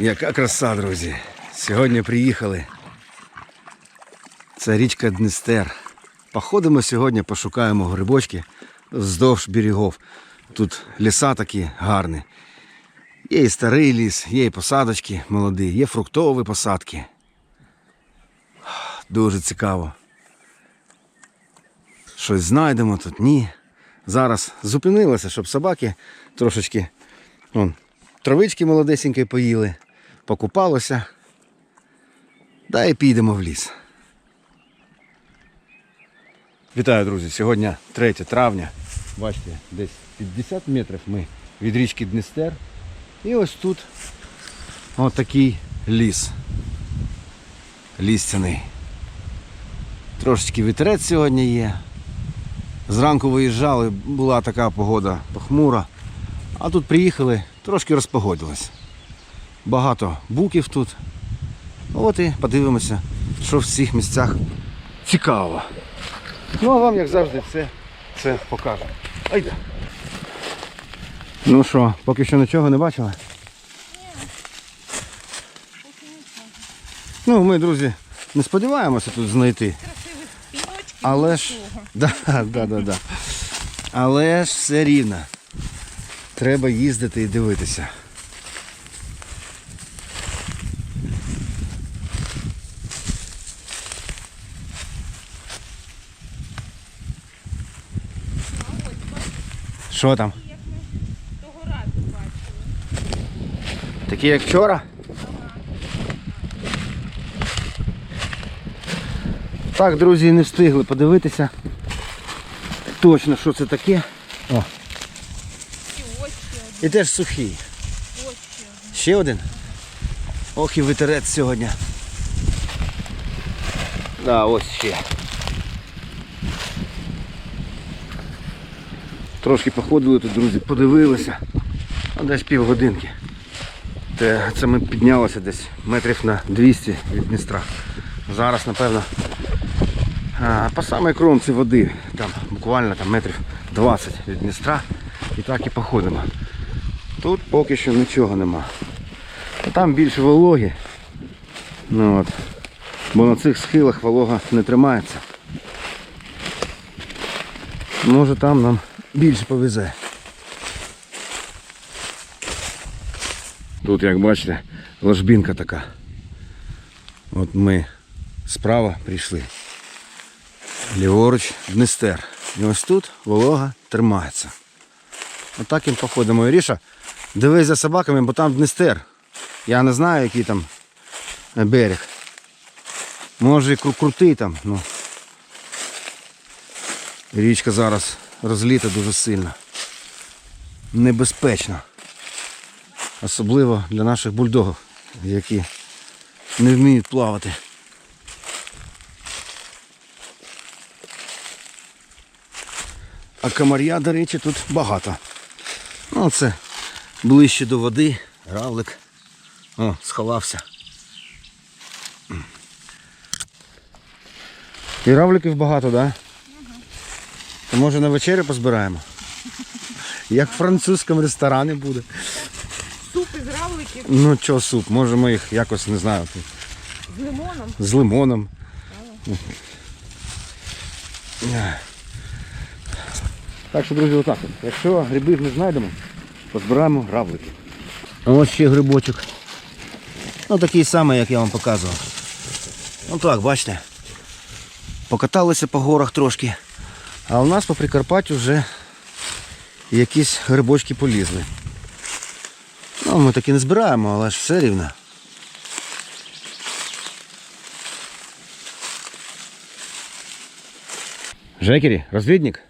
Яка краса, друзі. Сьогодні приїхали. Це річка Днестер. Походимо сьогодні, пошукаємо грибочки вздовж берегов. Тут ліса такі гарні. Є і старий ліс, є і посадочки молоді, є фруктові посадки. Дуже цікаво. Щось знайдемо тут, ні. Зараз зупинилися, щоб собаки трошечки вон, травички молодесенькі поїли, покупалося. Да і підемо в ліс. Вітаю, друзі! Сьогодні 3 травня. Бачите, десь 50 метрів ми від річки Днестер. І ось тут отакий ліс. Лістяний. Трошечки вітерець сьогодні є. Зранку виїжджали, була така погода похмура. А тут приїхали, трошки розпогодилось. Багато буків тут. От і подивимося, що в цих місцях цікаво. Ну а вам, як завжди, все це покажу. Айда. Ну що, поки що нічого не бачили? Ну, ми, друзі, не сподіваємося тут знайти. Але ж. Да, да, да, да. Але ж все рівно. Треба їздити і дивитися. Що там? Того разу бачили. Такі як вчора? Так, друзі, не встигли подивитися. Точно, що це таке. О, І теж сухий. ось ще один. Ще один. Ох і витерець сьогодні. Да, ось ще. Трошки походили тут, друзі, подивилися. А десь півгодинки. Це ми піднялися десь метрів на 200 від Дністра. Зараз, напевно, по самій кромці води, там буквально там метрів 20 від Дністра. І так і походимо. Тут поки що нічого нема. Там більше вологі. Ну, от. Бо на цих схилах волога не тримається. Може там нам більше повезе. Тут, як бачите, ложбінка така. От ми справа прийшли. Ліворуч Днестер. І ось тут волога тримається. Отак і походимо. Іріша, дивись за собаками, бо там Днестер. Я не знаю, який там берег. Може і крутий там. Ну. Річка зараз розліта дуже сильно. Небезпечно. Особливо для наших бульдогів, які не вміють плавати. А комар'я, до речі, тут багато. Ну, це ближче до води, равлик. О, сховався. І равликів багато, так? Да? То може на вечерю позбираємо? Як в французькому ресторані буде. Суп із равликів Ну чого суп, можемо їх якось, не знаю, з лимоном. з лимоном. Так що, друзі, отак. Якщо грибів не знайдемо, позбираємо равлики. Ось ще грибочок. Ну такий самий, як я вам показував. Ну так, бачите. Покаталися по горах трошки. А у нас по Прикарпаттю вже якісь грибочки полізли. Ну, ми таки не збираємо, але ж все рівно. Жекері, розвідник?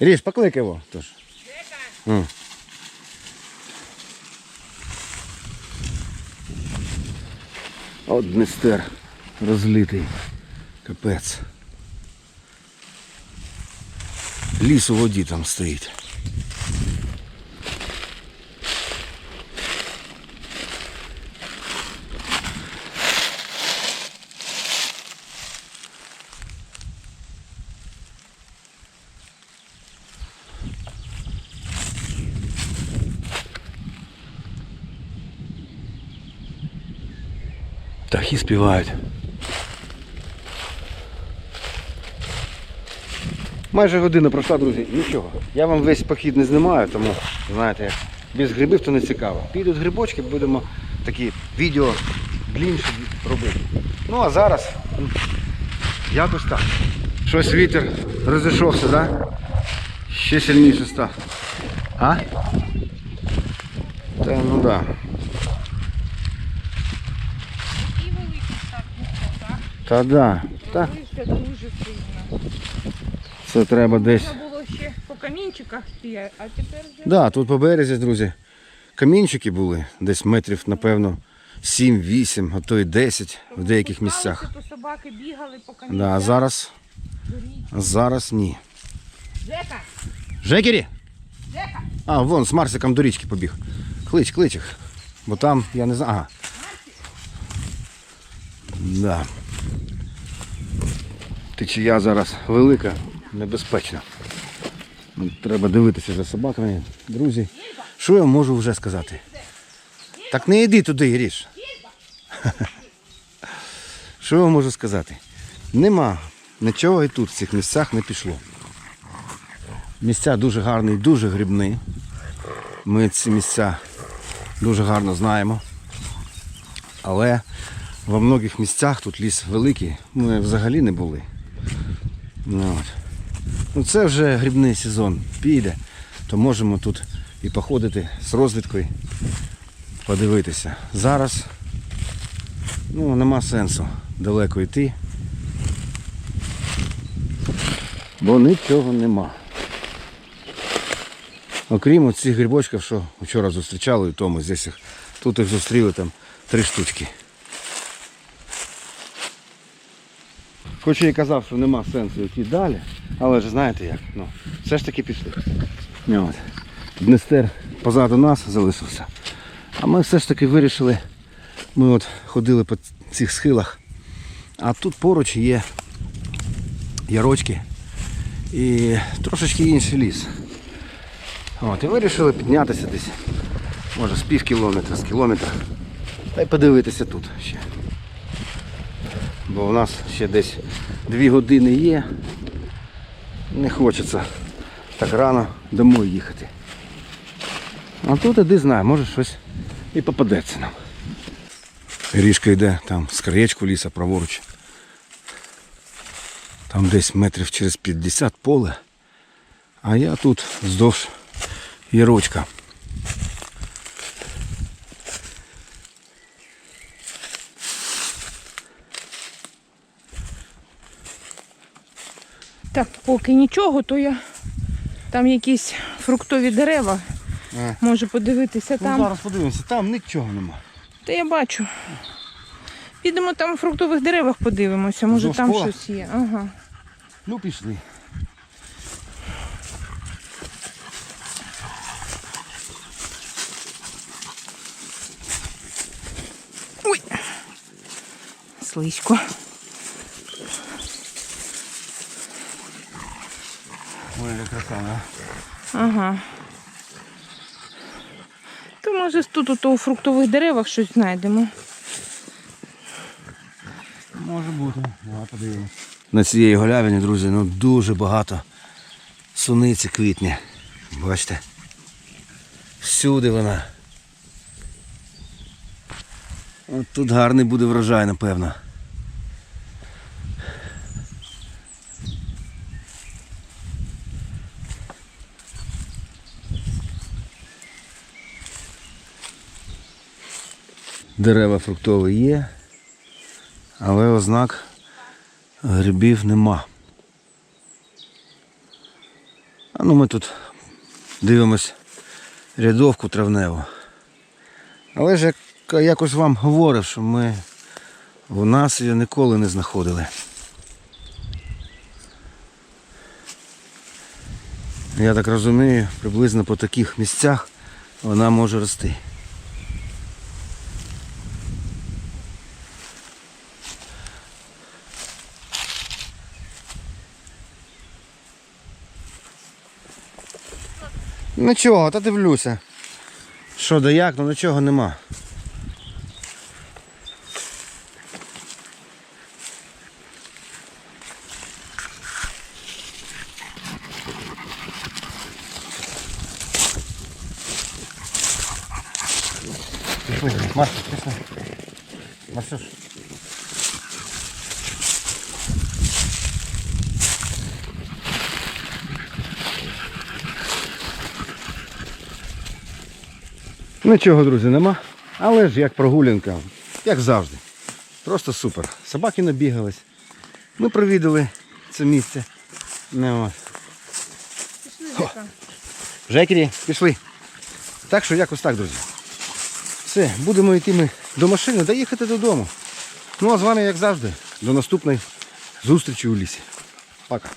Ріж, покликай його. Тож. От Днестер розлитий. Капець. ліс у воді там стоїть. Птахи співають. Майже година пройшла, друзі. Нічого. Я вам весь похід не знімаю, тому, знаєте, без грибів то не цікаво. Підуть грибочки, будемо такі відео длінші робити. Ну а зараз якось так. Щось вітер розійшовся? Да? Ще сильніше став. А? Та ну. Да. І великий ніхто, так? Та да. Це треба десь. Треба було ще по камінчиках стояти, а тепер вже Да, тут по березі, друзі, камінчики були, десь метрів, напевно, 7-8, а то й 10 в деяких місцях. То собаки бігали по камінцях. Да, а зараз, а зараз ні. Жека, Жекері! Жека, А, вон з Марсиком до річки побіг. Клич, клич їх. Бо там, я не знаю. Ага. Да. Течія зараз велика, небезпечна. Ну, Треба дивитися за собаками. Друзі, що я можу вже сказати? Так не йди туди, Ріш. Що я можу сказати? Нема нічого і тут в цих місцях не пішло. Місця дуже гарні, дуже грибні. Ми ці місця дуже гарно знаємо. Але во многих місцях тут ліс великий, ми взагалі не були. Ну, от. Ну це вже грибний сезон піде, то можемо тут і походити з розвідкою, подивитися. Зараз ну, нема сенсу далеко йти, бо нічого нема. Окрім цих грибочків, що вчора зустрічали у тому, здесь їх, тут їх зустріли там три штучки. Хоч я і казав, що нема сенсу йти далі, але ж знаєте як, ну, все ж таки пішли. От. Днестер позаду нас залишився. А ми все ж таки вирішили, ми от ходили по цих схилах, а тут поруч є ярочки і трошечки інший ліс. От, і вирішили піднятися десь, може з пів кілометра, з кілометра. Та й подивитися тут ще. Бо у нас ще десь дві години є. Не хочеться так рано домой їхати. А тут іди знає, може щось і попадеться нам. Ріжка йде там з краєчку ліса праворуч. Там десь метрів через 50 поле. А я тут вздовж ярочка. Так, поки нічого, то я там якісь фруктові дерева. А. Можу подивитися Ну, там. зараз подивимося, там нічого нема. Та я бачу. Підемо там в фруктових деревах подивимося, може Вздовж там щось є. Ага. Ну пішли. Ой. Слизько. Ой, яка краса, да? Ага. То може тут ото у фруктових деревах щось знайдемо. Може бути. Давай подивимось. На цієї голявині, друзі, ну дуже багато суниці квітне. Бачите? Всюди вона. От тут гарний буде врожай, напевно. Дерева фруктові є, але ознак грибів нема. А ну ми тут дивимось рядовку травневу. Але ж як якось вам говорив, що ми у нас її ніколи не знаходили. Я так розумію, приблизно по таких місцях вона може рости. Ну нічого, та дивлюся. Що да як, ну нічого нема. Пішли, Марсюш, пішли. Нічого, друзі, нема. Але ж як прогулянка, як завжди. Просто супер. Собаки набігались. Ми провідали це місце. Ну, от. Жекері, пішли. Так що якось так, друзі. Все, будемо йти ми до машини та їхати додому. Ну а з вами, як завжди, до наступної зустрічі у лісі. Пока.